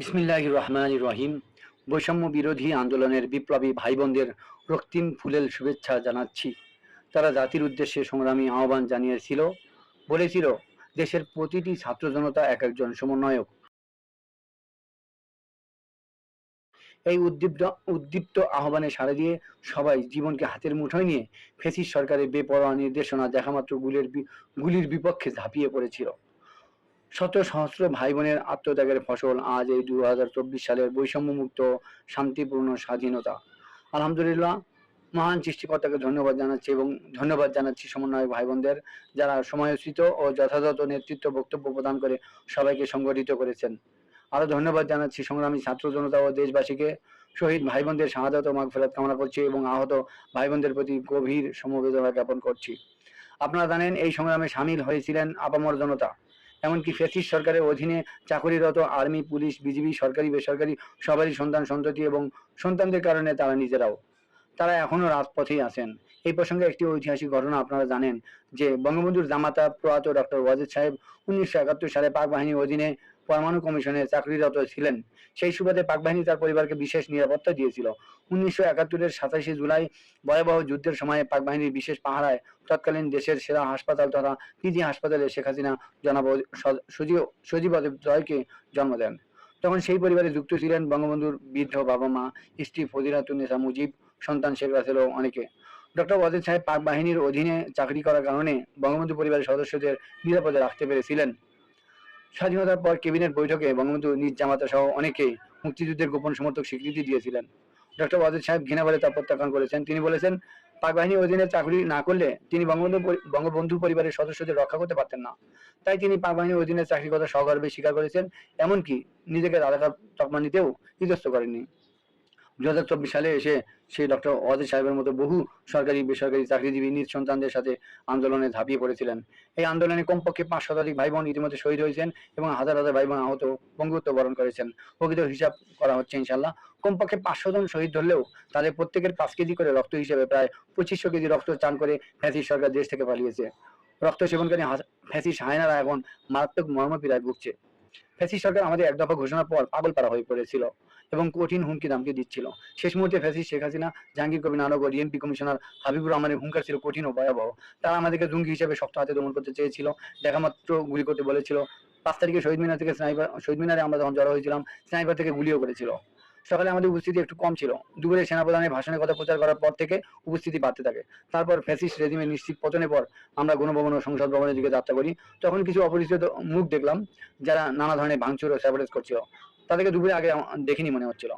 বিসমিল্লাহ রহমান রহিম বৈষম্য বিরোধী আন্দোলনের বিপ্লবী ভাই বোনদের রক্তিম ফুলেল শুভেচ্ছা জানাচ্ছি। তারা জাতির উদ্দেশ্যে সংগ্রামী আহ্বান জানিয়েছিল। বলেছিল, দেশের প্রতিটি ছাত্র জনতা এক একজন সমন্বয়ক। এই উদ্দীপ্ত উদ্দীপ্ত আহ্বানে সাড়া দিয়ে সবাই জীবনকে হাতের মুঠোয় নিয়ে ফেসিস সরকারের বেপরোয়া নির্দেশনা দেখামাত্র গুলির গুলির বিপক্ষে ঝাঁপিয়ে পড়েছিল। শত সহস্র ভাই বোনের আত্মত্যাগের ফসল আজ এই দু হাজার চব্বিশ সালের বৈষম্যমুক্ত, শান্তিপূর্ণ, স্বাধীনতা। আলহামদুলিল্লাহ, মহান সৃষ্টিকর্তাকে ধন্যবাদ জানাচ্ছি এবং ধন্যবাদ জানাচ্ছি সমন্বয় ভাই বোনদের যারা সময়োচিত ও যথাযথ নেতৃত্ব বক্তব্য প্রদান করে সবাইকে সংগঠিত করেছেন। আরও ধন্যবাদ জানাচ্ছি সংগ্রামী ছাত্র জনতা ও দেশবাসীকে। শহীদ ভাই বোনদের শাহাদত ও মাগফিরাত কামনা করছি এবং আহত ভাই বোনদের প্রতি গভীর সমবেদনা জ্ঞাপন করছি। আপনারা জানেন এই সংগ্রামে সামিল হয়েছিলেন আপামর জনতা। এমনকি ফেসিস সরকারের অধীনে চাকরিরত আর্মি, পুলিশ, বিজিবি, সরকারি, বেসরকারি সবারই সন্তান, সন্ততি এবং সন্তানদের কারণে তারা নিজেরাও। তারা এখনও রাজপথেই আছেন। এই প্রসঙ্গে একটি ঐতিহাসিক ঘটনা আপনারা জানেন যে বঙ্গবন্ধুর জামাতা প্রয়াত ডক্টর ওয়াজেদ সাহেব উনিশশো একাত্তর সালে পাক বাহিনীর অধীনে পরমাণু কমিশনে চাকরিরত ছিলেন। সেই সুবাদে পাক বাহিনী তার পরিবারকে বিশেষ নিরাপত্তা দিয়েছিল। উনিশশো একাত্তরের সাতাশে জুলাই ভয়াবহ যুদ্ধের সময় পাক বাহিনীর বিশেষ পাহারায় তৎকালীন দেশের সেরা হাসপাতাল তথা পিজি হাসপাতালে শেখ হাসিনা জনাব সজীব জয়কে জন্ম দেন। তখন সেই পরিবারে যুক্ত ছিলেন বঙ্গবন্ধুর বৃদ্ধ বাবা মা, স্ত্রী ফজিলাতুন্নেসা মুজিব, সন্তান শেখ রাসেল অনেকে। ডক্টর ওয়াজেদ সাহেব পাক বাহিনীর অধীনে চাকরি করার কারণে বঙ্গবন্ধু পরিবারের সদস্যদের নিরাপদে রাখতে পেরেছিলেন। স্বাধীনতার পর ক্যাবিনেট বৈঠকে বঙ্গবন্ধু নিজ জামাতা সহ অনেকে মুক্তিযুদ্ধের গোপন সমর্থক স্বীকৃতি দিয়েছিলেন। ডক্টর ওয়াজেদ সাহেব ঘৃণাবারে তা প্রত্যাখ্যান করেছেন। তিনি বলেছেন পাক বাহিনীর অধীনে চাকরি না করলে তিনি বঙ্গবন্ধু বঙ্গবন্ধু পরিবারের সদস্যদের রক্ষা করতে পারতেন না। তাই তিনি পাক বাহিনীর অধীনে চাকরির কথা সগর্বে স্বীকার করেছেন, এমনকি নিজেকে রাজাকার তকমা নিতেও ইতস্ত করেননি। দু সালে এসে সেই ডক্টর ওয়াজেদ সাহেবের মতো বহু সরকারি, বেসরকারি চাকরিজীবী, নিজ সন্তানদের সাথে আন্দোলনে ঝাঁপিয়ে পড়েছিলেন। এই আন্দোলনে কমপক্ষে পাঁচ শতাধিক ভাই বোন ইতিমধ্যে শহীদ হয়েছেন এবং হাজার হাজার ভাই বোন আহত বঙ্গুত্ব বরণ করেছেন। প্রকৃত হিসাব করা হচ্ছে ইনশাল্লাহ কমপক্ষে পাঁচশো জন শহীদ ধরলেও তাদের প্রত্যেকের পাঁচ কেজি করে রক্ত হিসেবে প্রায় পঁচিশশো কেজি রক্ত চান করে ফ্যাসিস সরকার দেশ থেকে পালিয়েছে। রক্ত সেবনকারী ফ্যাসিস হায়নারা এখন মারাত্মক মর্মপীড়ায় ভুগছে। ফ্যাসিস সরকার আমাদের এক দফা ঘোষণার পর পাগল পাড়া হয়ে পড়েছিল এবং কঠিন হুমকি দামকে দিচ্ছিল। শেষ মুহূর্তে ফ্যাসি শেখ হাসিনা, জাহাঙ্গীর কবি নানক ও ডিএমপি কমিশনার হাবিবুর রহমানের হুঙ্কার ছিল কঠিন ও ভয়াবহ। তারা আমাদেরকে জঙ্গি হিসেবে শক্ত হাতে দমন করতে চেয়েছিল। দেখামাত্র গুলি করতে বলেছিল। পাঁচ তারিখে শহীদ মিনার থেকে স্নাইপার শহীদ মিনারে আমরা যখন জড়ো হয়েছিলাম। স্নাইপার থেকে গুলিও করেছিল। সকালে আমাদের উপস্থিতি একটু কম ছিল। দুপুরে সেনাপ্রধানের ভাষণের কথা প্রচার করার পর থেকে উপস্থিতি বাড়তে থাকে। তারপর ফ্যাসিস্ট রেজিমের নিশ্চিত পতনের পর আমরা গণভবন ও সংসদ ভবনের দিকে যাত্রা করি। তখন কিছু অপরিচিত মুখ দেখলাম, যারা নানা ধরনের ভাঙচুর ও স্যাবরেজ করছিল। তাদেরকে দুপুরে আগে দেখিনি মনে হচ্ছিল।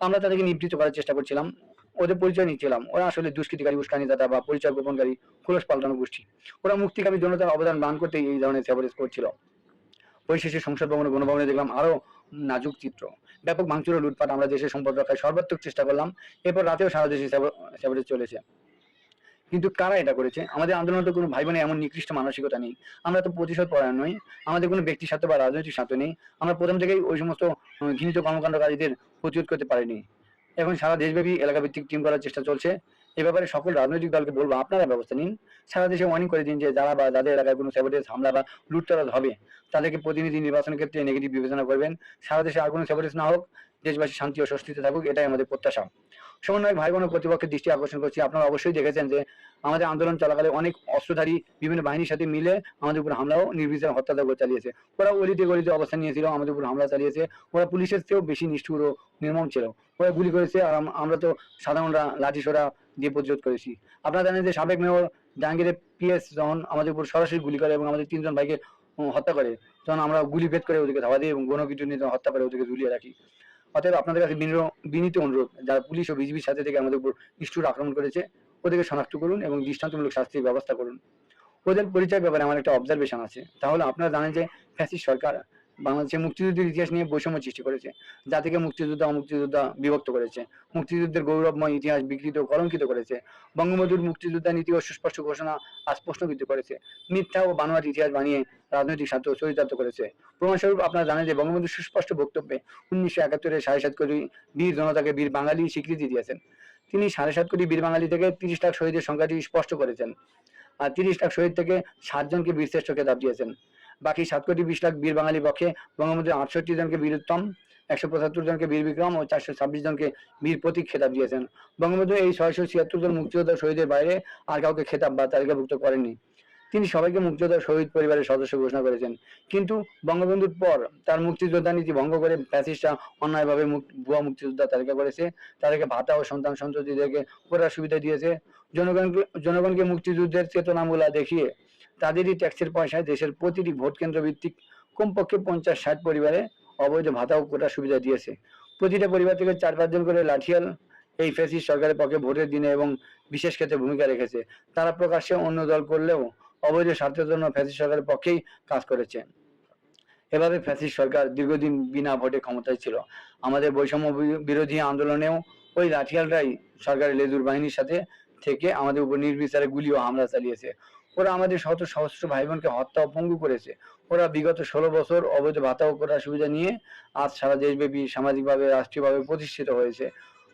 আমরা তাদেরকে নিবৃত্ত করার চেষ্টা করছিলাম। ওদের পরিচয় নিচ্ছিলাম। ওরা আসলে দুষ্কৃতিকারী, উস্কানি উস্কানিদাতা বা পরিচয় গোপনকারী, খোলস পাল্টানো গোষ্ঠী। ওরা মুক্তিকামী জনতার অবদান দান করতে এই ধরনের স্যাবরেজ করছিল। পরিশেষে সংসদ ভবনে গণভবনে দেখলাম আরও নাজুক চিত্র। ব্যাপক ভাঙচুর লুটপাট আমরা দেশের সম্পদ রক্ষায় সর্বাত্মক চেষ্টা করলাম। এরপর রাতেও সারা দেশে স্যাবরেজ চলেছে। কিন্তু কারা এটা করেছে? আমাদের আন্দোলনে তো কোনো ভাই বোনের এমন নিকৃষ্ট মানসিকতা নেই। আমরা তো প্রতিশোধ পরায়ণ নই। আমাদের কোনো ব্যক্তি স্বার্থ বা রাজনৈতিক স্বার্থ নেই। আমরা প্রথম থেকেই ওই সমস্ত ঘৃণিত কর্মকাণ্ডকারীদের প্রতিরোধ করতে পারিনি। এখন সারা দেশব্যাপী এলাকা ভিত্তিক টিম করার চেষ্টা চলছে। এ ব্যাপারে সকল রাজনৈতিক দলকে বলব, আপনারা ব্যবস্থা নিন। সারা দেশে ওয়ার্নিং করে দিন যে, যারা বা যাদের এলাকায় কোনো স্যাবরেজ হামলা বা লুটতরাজ হবে, তাদেরকে প্রতিনিধি নির্বাচনের ক্ষেত্রে নেগেটিভ বিবেচনা করবেন। সারা দেশে আর কোনো স্যাবরেজ না হোক, দেশবাসী শান্তি ও স্বস্তিতে থাকুক, এটাই আমাদের প্রত্যাশা। সমন্বয় ভাই বোন কর্তৃপক্ষের দৃষ্টি আকর্ষণ করছি। আপনারা অবশ্যই দেখেছেন যে আমাদের আন্দোলন চলাকালে অনেক অস্ত্রধারী বিভিন্ন বাহিনীর সাথে মিলে আমাদের উপর হামলাও নির্বিচার হত্যাদাগ চালিয়েছে। ওরা অলিতে গলিতে অবস্থান নিয়েছিল, আমাদের উপর হামলা চালিয়েছে। ওরা পুলিশের চেয়েও বেশি নিষ্ঠুর ও নির্মম ছিল। ওরা গুলি করেছে আর আমরা তো সাধারণরা লাঠি সোরা দিয়ে প্রতিরোধ করেছি। আপনারা জানেন যে সাবেক মেয়র জাহাঙ্গীরের পিএস যখন আমাদের উপর সরাসরি গুলি করে এবং আমাদের তিনজন ভাইকে হত্যা করে, তখন আমরা গুলি ভেদ করে ওদেরকে ধাওয়া দিই এবং গণকিটু নিয়ে হত্যা করে ওদেরকে ঝুলিয়ে রাখি। অতএব আপনাদের কাছে বিনীত- অনুরোধ, যারা পুলিশ ও বিজিবির সাথে থেকে আমাদের উপর নিষ্ঠুর আক্রমণ করেছে, ওদেরকে শনাক্ত করুন এবং দৃষ্টান্তমূলক শাস্তির ব্যবস্থা করুন। ওদের পরিচয় ব্যাপারে আমার একটা অবজারভেশন আছে। তাহলে আপনারা জানেন যে ফ্যাসিস্ট সরকার বাংলাদেশের মুক্তিযুদ্ধের ইতিহাস নিয়ে বৈষম্য সৃষ্টি করেছে জাতিকে মুক্তিযোদ্ধা, অমুক্তিযোদ্ধা বিভক্ত করেছে। মুক্তিযুদ্ধের গৌরবময় ইতিহাস বিকৃত, কলঙ্কিত করেছে। বঙ্গবন্ধুর মুক্তিযোদ্ধা নীতি ও সুস্পষ্ট ঘোষণা আজ প্রশ্নবিদ্ধ করেছে। মিথ্যা ও বানোয়াট ইতিহাস বানিয়ে রাজনৈতিক স্বার্থ চরিতার্থ করেছে। প্রমাণস্বরূপ আপনারা জানেন যে বঙ্গবন্ধুর সুস্পষ্ট বক্তব্যে উনিশশো একাত্তরে সাড়ে সাত কোটি বীর জনতাকে বীর বাঙালি স্বীকৃতি দিয়েছেন। তিনি সাড়ে সাত কোটি বীর বাঙালি থেকে তিরিশ লাখ শহীদের সংখ্যাটি স্পষ্ট করেছেন। আর তিরিশ লাখ শহীদ থেকে সাতজনকে বীরশ্রেষ্ঠ খেতাব দিয়েছেন। বাকি সাত কোটি বিশ লাখ বীর বাঙালি পক্ষে বঙ্গবন্ধু আটষট্টি জনকে বীরোত্তম, একশো পঁচাত্তর জনকে বীর বিক্রম ও চারশো ছাব্বিশ জনকে বীর প্রতীক খেতাব দিয়েছেন। বঙ্গবন্ধু এই ছয়শো ছিয়াত্তর জন মুক্তিযোদ্ধা শহীদের বাইরে আর কাউকে খেতাব বা তালিকাভুক্ত করেননি। তিনি সবাইকে মুক্তিযোদ্ধা শহীদ পরিবারের সদস্য ঘোষণা করেছেন। কিন্তু বঙ্গবন্ধুর পর তার মুক্তিযোদ্ধা নীতি ভঙ্গ করে ফ্যাসিস্টরা অন্যায়ভাবে ভুয়া মুক্তিযোদ্ধা তালিকা করেছে। তাদেরকে ভাতা ও সন্তান সন্ততিদেরকে করার সুবিধা দিয়েছে। জনগণকে জনগণকে মুক্তিযুদ্ধের চেতনামূলা দেখিয়ে তাদেরই ট্যাক্সের পয়সায় দেশের প্রতিটি ভোট কেন্দ্র ভিত্তিক কমপক্ষে পঞ্চাশ, ষাট পরিবারে অবৈধ ভাতা ও কোটার সুবিধা দিয়েছে। প্রতিটা পরিবার থেকে চার পাঁচজন করে লাঠিয়াল এই ফ্যাসিস্ট সরকারের পক্ষে ভোটের দিনে এবং বিশেষ ক্ষেত্রে ভূমিকা রেখেছে। তারা প্রকাশ্যে অন্য দল করলেও অবৈধ স্বার্থের জন্য ফ্যাসিস্ট সরকারের পক্ষেই কাজ করেছে। এভাবে ফ্যাসিস্ট সরকার দীর্ঘদিন বিনা ভোটে ক্ষমতায় ছিল। আমাদের বৈষম্য বিরোধী আন্দোলনেও ওই লাঠিয়ালরাই সরকারের লেজুর বাহিনীর সাথে থেকে আমাদের উপর নির্বিচারে গুলি ও হামলা চালিয়েছে। ওরা আমাদের শত সহস্র ভাই বোনকে হত্যা ও পঙ্গু করেছে। ওরা বিগত ষোলো বছর অবৈধ ভাতা ও করার সুবিধা নিয়ে আজ সারা দেশব্যাপী সামাজিকভাবে, রাষ্ট্রীয়ভাবে প্রতিষ্ঠিত হয়েছে।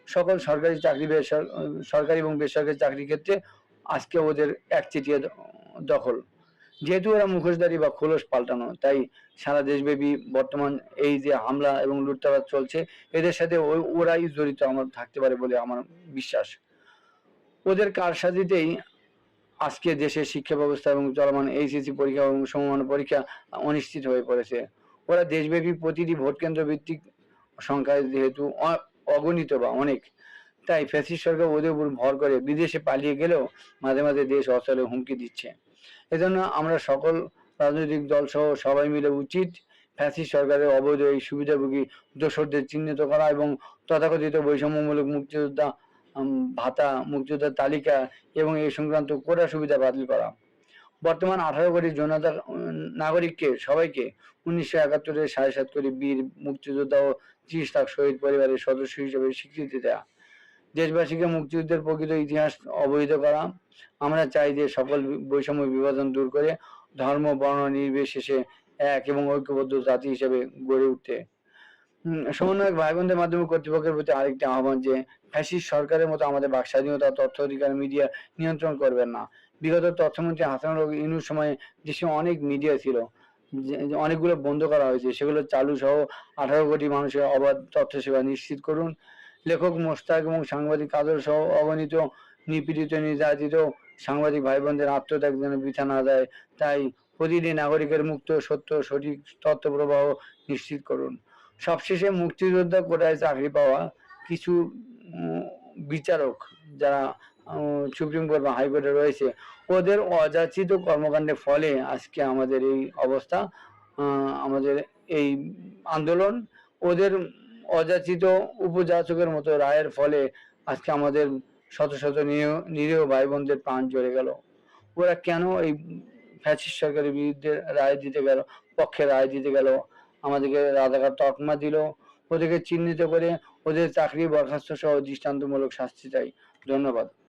সকল সরকারি চাকরি সরকারি এবং বেসরকারি চাকরির ক্ষেত্রে আজকে ওদের একচেটিয়া দখল। যেহেতু ওরা মুখোশধারী বা খোলস পাল্টানো, তাই সারা দেশব্যাপী বর্তমান এই যে হামলা এবং লুটতরাজ চলছে, এদের সাথে ওরাই জড়িত আমার, থাকতে পারে বলে আমার বিশ্বাস। ওদের কারসাজিতেই আজকে দেশের শিক্ষা ব্যবস্থা এবং চলমান এইচএসসি পরীক্ষা এবং সমমান পরীক্ষা অনিশ্চিত হয়ে পড়েছে। ওরা দেশব্যাপী প্রতিটি ভোট কেন্দ্র ভিত্তিক সংখ্যায় যেহেতু অগণিত বা অনেক, তাই ফ্যাসিস্ট সরকার ওদের উপর ভর করে বিদেশে পালিয়ে গেলেও মাঝে মাঝে দেশ অচলে হুমকি দিচ্ছে। এজন্য আমরা সকল রাজনৈতিক দল সহ সবাই মিলে উচিত ফ্যাসিস্ট সরকারের অবৈধ এই সুবিধাভোগী দোসরদের চিহ্নিত করা এবং তথাকথিত বৈষম্যমূলক মুক্তিযোদ্ধা ভাতা, মুক্তিযোদ্ধার তালিকা এবং এই সংক্রান্ত কোটা সুবিধা বাতিল করা। বর্তমান আঠারো কোটি জনতা নাগরিককে, সবাইকে উনিশশো একাত্তরের সাড়ে সাত কোটি বীর, মুক্তিযোদ্ধা ও ত্রিশ লাখ শহীদ পরিবারের সদস্য হিসেবে স্বীকৃতি দেয়া। দেশবাসীকে মুক্তিযুদ্ধের প্রকৃত ইতিহাস অবহিত করা। আমরা চাই যে সকল বৈষম্য বিভাজন দূর করে ধর্ম, বর্ণ, নির্বিশেষে এক এবং ঐক্যবদ্ধ জাতি হিসেবে গড়ে উঠতে। সমন্বয়ক ভাই বোনদের মাধ্যমে কর্তৃপক্ষের প্রতি আরেকটি আহ্বান যে ফ্যাসিস্ট সরকারের মতো আমাদের বাক স্বাধীনতা তথ্য অধিকার মিডিয়া নিয়ন্ত্রণ করবেন না। বিগত তথ্যমন্ত্রী হাসানুল ইনুর সময়ে দেশে অনেক মিডিয়া ছিল অনেকগুলো বন্ধ করা হয়েছে। সেগুলো চালু সহ আঠারো কোটি মানুষের অবাধ তথ্য সেবা নিশ্চিত করুন। লেখক মোস্তাক এবং সাংবাদিক কাজল সহ অগণিত নিপীড়িত, নির্যাতিত সাংবাদিক ভাই বোনদের আত্মত্যাগ যেন বৃথা না যায়, তাই প্রতিটি নাগরিকের মুক্ত, সত্য, সঠিক তথ্য প্রবাহ নিশ্চিত করুন। সবশেষে মুক্তিযোদ্ধা কোটায় চাকরি পাওয়া কিছু বিচারক যারা সুপ্রিম কোর্ট বা হাইকোর্টে রয়েছে, ওদের অযাচিত কর্মকাণ্ডের ফলে আজকে আমাদের এই অবস্থা আমাদের এই আন্দোলন, ওদের অযাচিত উপযাচকের মতো রায়ের ফলে আজকে আমাদের শত শত নিরীহ ভাই বোনদের প্রাণ চলে গেল। ওরা কেন এই ফ্যাসিস্ট সরকারের বিরুদ্ধে রায় দিতে গেল, পক্ষে রায় দিতে গেল? আমাদেরকে রাজাকার তকমা দিল, ওদেরকে চিহ্নিত করে ওদের চাকরি বরখাস্ত সহ দৃষ্টান্তমূলক শাস্তি চাই। ধন্যবাদ।